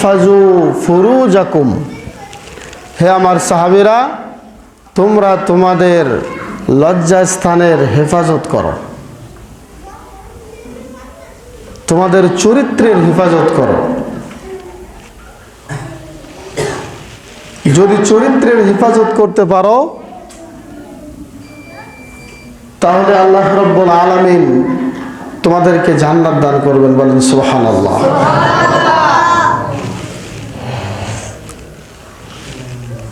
ফাজু ফুরুজাকুম। হে আমার সাহাবিরা, তোমরা তোমাদের লজ্জাস্থানের হেফাজত করো। তোমাদের চরিত্রের হেফাজত করো। যদি চরিত্রের হেফাজত করতে পারো, তাহলে আল্লাহ রব্বুল আলামিন তোমাদেরকে জান্নাত দান করবেন বলেন সুবহানাল্লাহ।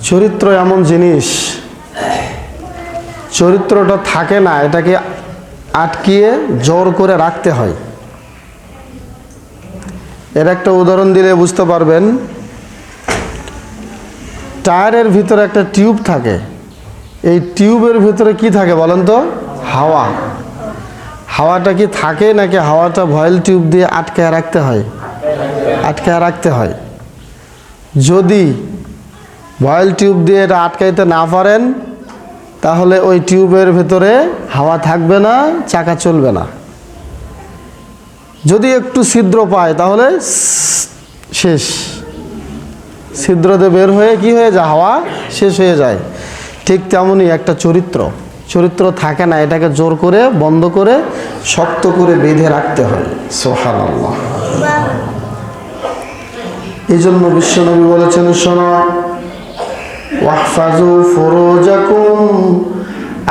চরিত্র এমন জিনিস, চরিত্রটা থাকে না, এটাকে আটকিয়ে জোর করে রাখতে হয়। এর একটা উদাহরণ দিলে বুঝতে পারবেন, টায়ারের ভিতরে একটা টিউব থাকে। এই টিউবের ভিতরে কি থাকে বলেন তো? হাওয়া। হাওয়াটা কি থাকে নাকি হাওয়াটা ভয়েল টিউব দিয়ে আটকে রাখতে হয়? আটকে রাখতে হয়। যদি ভয়েল টিউব দিয়ে এটা আটকাইতে না পারেন, তাহলে ওই টিউবের ভেতরে হাওয়া থাকবে না, চাকা চলবে না। যদি একটু ছিদ্র পায়, তাহলে শেষ। ছিদ্রতে বের হয়ে কি হয়ে যায়? হাওয়া শেষ হয়ে যায়। ঠিক তেমনই একটা চরিত্র। চরিত্র থাকে না, এটাকে জোর করে, বন্ধ করে, শক্ত করে বেঁধে রাখতে হয়। সোহান এই জন্য বিশ্বনবী বলেছেন, শোনো ওয়াহফাজু ফুরুজাকুম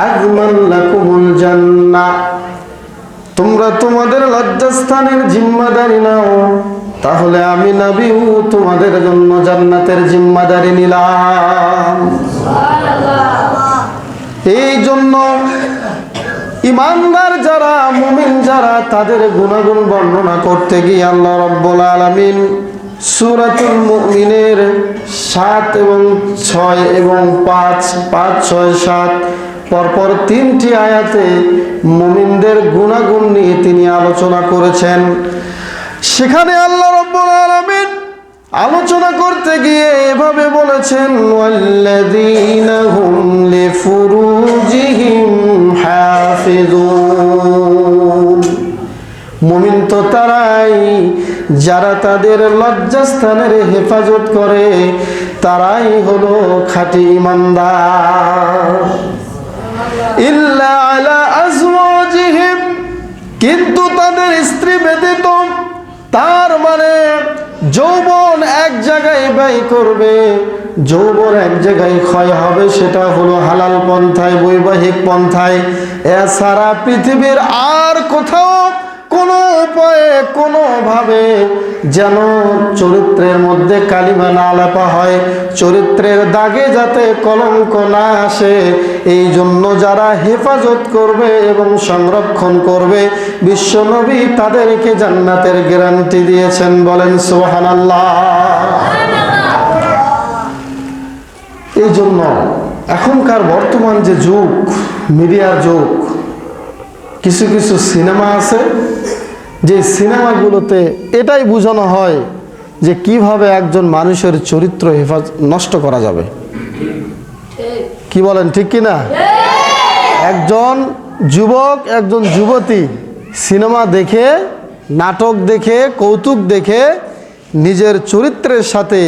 আজমান লাকুমুল জান্নাহ তোমরা তোমাদের লজ্জাস্থানের জিম্মাদারি নাও, তাহলে আমি নবীও তোমাদের জন্য জান্নাতের জিম্মাদারি নিলাম। এই জন্য ইমানদার যারা, মুমিন যারা, তাদের গুণাগুণ বর্ণনা করতে গিয়ে আল্লাহ রব্বুল আলামিন সূরাতুল মুমিনের সাত এবং ছয় এবং পাঁচ পাঁচ, ছয়, সাত, পরপর তিনটি আয়াতে মুমিনদের গুণাগুণ নিয়ে তিনি আলোচনা করেছেন। সেখানে আল্লাহ রব্বুল আলামিন আলোচনা করতে গিয়ে এভাবে বলেছেন, ওয়াল্লাযীনা হুম লিফুরুজিহিম যারা তাদের লজ্জাস্থানের হেফাজত করে, তারাই হলো খাঁটি ইমানদার। ইল্লা কিন্তু তাদের স্ত্রী ব্যতীত তার মানে যৌবন এক জায়গায় ব্যয় করবে, যৌবন এক জায়গায় ক্ষয় হবে, সেটা হলো হালাল পন্থায়, বৈবাহিক পন্থায়। এছাড়া পৃথিবীর আর কোথাও কোনো উপায়ে, কোনোভাবে যেন চরিত্রের মধ্যে কালিমা না লেপা হয়, চরিত্রের দাগে যাতে কলঙ্ক না আসে এই জন্য যারা হেফাজত করবে এবং সংরক্ষণ করবে, বিশ্বনবী তাদেরকে জান্নাতের গ্যারান্টি দিয়েছেন, বলেন সোহান আল্লাহ এই জন্য এখনকার বর্তমান যে যুগ, মিডিয়ার যুগ, কিছু কিছু সিনেমা আছে যে সিনেমাগুলোতে এটাই বোঝানো হয় যে কীভাবে একজন মানুষের চরিত্র হেফাজ, নষ্ট করা যাবে। কি বলেন, ঠিক কি না একজন যুবক, একজন যুবতী সিনেমা দেখে, নাটক দেখে, কৌতুক দেখে নিজের চরিত্রের সাথে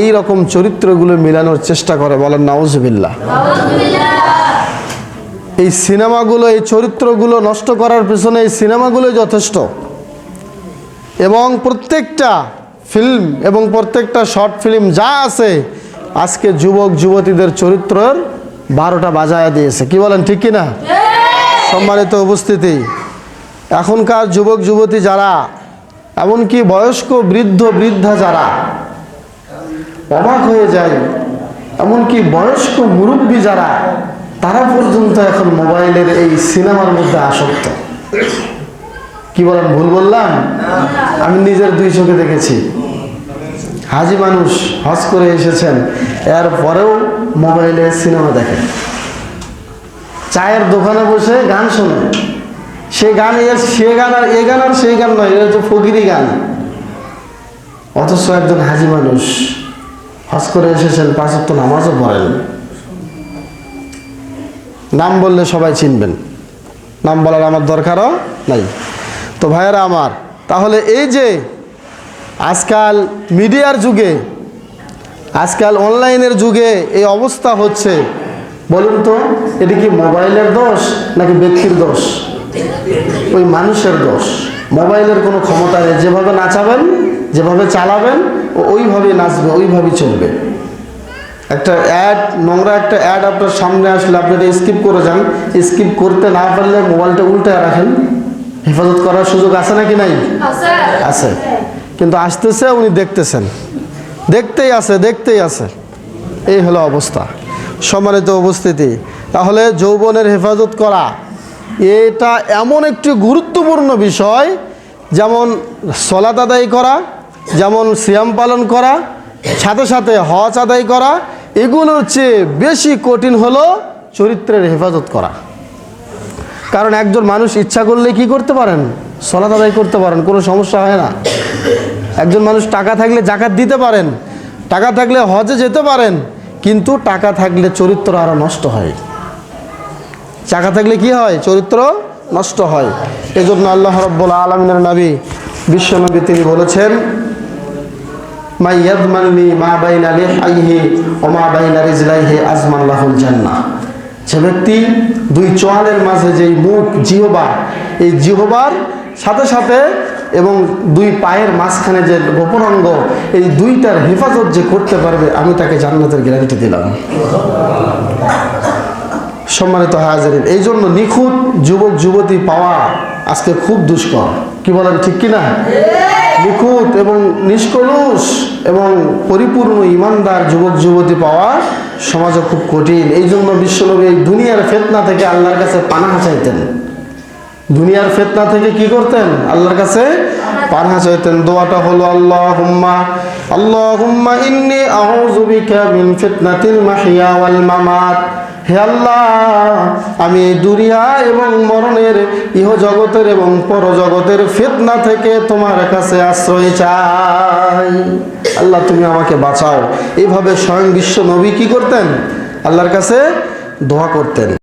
এই রকম চরিত্রগুলো মিলানোর চেষ্টা করে বলেন নাউজবিল্লা এই সিনেমাগুলো, এই চরিত্রগুলো নষ্ট করার পেছনে এই সিনেমাগুলো যথেষ্ট। এবং প্রত্যেকটা ফিল্ম এবং প্রত্যেকটা শর্ট ফিল্ম যা আছে, আজকে যুবক, যুবতীদের চরিত্রের বারোটা বাজায় দিয়েছে। কি বলেন, ঠিক কিনা? সম্মানিত উপস্থিতি। এখনকার যুবক, যুবতী যারা, এমনকি বয়স্ক, বৃদ্ধ, বৃদ্ধা যারা, অবাক হয়ে যায়। এমনকি বয়স্ক মুরব্বী যারা তারা পর্যন্ত এখন মোবাইলের এই সিনেমার মধ্যে আসক্ত। কি বলেন, ভুল বললাম? আমি নিজের দুই চোখে দেখেছি। হাজি মানুষ হজ করে এসেছেন, এর পরেও মোবাইলে সিনেমা দেখেন চায়ের দোকানে বসে গান শোনে। সে গান সে গান আর এ গান আর সেই গান নয়, এটা হচ্ছে ফকিরি গান। অথচ একজন হাজি মানুষ হজ করে এসেছেন, পাঁচ নামাজও পড়েন। নাম বললে সবাই চিনবেন। নাম বলার আমার দরকারও নাই। তো ভাইয়েরা আমার, তাহলে এই যে আজকাল মিডিয়ার যুগে, আজকাল অনলাইনের যুগে এই অবস্থা হচ্ছে, বলুন তো, এটি কি মোবাইলের দোষ নাকি ব্যক্তির দোষ? ওই মানুষের দোষ। মোবাইলের কোনো ক্ষমতা নেই, যেভাবে নাচাবেন, যেভাবে চালাবেন, ও ওইভাবেই নাচবে, ওইভাবেই চলবে। একটা অ্যাড নোংরা একটা অ্যাড আপনার সামনে আসলে আপনি এটা স্কিপ করে যান। স্কিপ করতে না পারলে মোবাইলটা উল্টে রাখেন। হেফাজত করার সুযোগ আছে নাকি নাই? আছে। কিন্তু আসতেছে উনি দেখতেছেন। দেখতেই আছে দেখতেই আছে। এই হলো অবস্থা। সম্মানিত উপস্থিতি। তাহলে যৌবনের হেফাজত করা এটা এমন একটি গুরুত্বপূর্ণ বিষয় যেমন সলাত আদায় করা যেমন সিয়াম পালন করা সাথে সাথে হজ আদায় করা এগুলোর চেয়ে বেশি কঠিন হলো চরিত্রের হেফাজত করা। কারণ একজন মানুষ ইচ্ছা করলে কি করতে পারেন? সলাত আদায় করতে পারেন, কোনো সমস্যা হয় না। একজন মানুষ টাকা থাকলে জাকাত দিতে পারেন, টাকা থাকলে হজে যেতে পারেন, কিন্তু টাকা থাকলে চরিত্র আরও নষ্ট হয়। টাকা থাকলে কি হয়? চরিত্র নষ্ট হয়। এজন্য আল্লাহ রব্বুল আলমিনের নবী বিশ্বনবী তিনি বলেছেন মা ইয়াদমানলি মা বাইনা লিহাইহি ও মা বাইনা রিজলাইহি আজমান লাহুল জান্নাহ। যে ব্যক্তি দুই চোয়ালের মাঝে যেই মুখ জিহবা, এই জিহবার সাথে সাথে এবং দুই পায়ের মাঝখানে যে গোপন অঙ্গ, এই দুইটার হেফাজত যে করতে পারবে, আমি তাকে জান্নাতের গ্যারান্টি দিলাম। সম্মানিত হাজারিন এই জন্য নিখুঁত যুবক যুবতী পাওয়া আজকে খুব দুষ্কর। কি বলেন, ঠিক কিনা? নিখুঁত এবং নিষ্কলুষ এবং পরিপূর্ণ ইমানদার যুবক, যুবতী পাওয়া সমাজে খুব কঠিন। এই জন্য বিশ্বনবী এই দুনিয়ার ফেতনা থেকে আল্লাহর কাছে পানা চাইতেন দুনিয়ার ফেতনা থেকে কি করতেন? আল্লাহর কাছে পানাহা চাইতেন। দোয়াটা হলো আল্লাহ হুম্মা আল্লাহ হুম্মা ইন্নি আউযু বিকা মিন ফিতনাতিল মাহিয়া ওয়াল মামাত। হে আল্লাহ, আমি দুনিয়া এবং মরণের ইহ জগতের এবং পরজগতের ফেতনা থেকে তোমার কাছে আশ্রয় চাই। আল্লাহ, তুমি আমাকে বাঁচাও। এভাবে স্বয়ং বিশ্ব নবী কি করতেন? আল্লাহর কাছে দোয়া করতেন।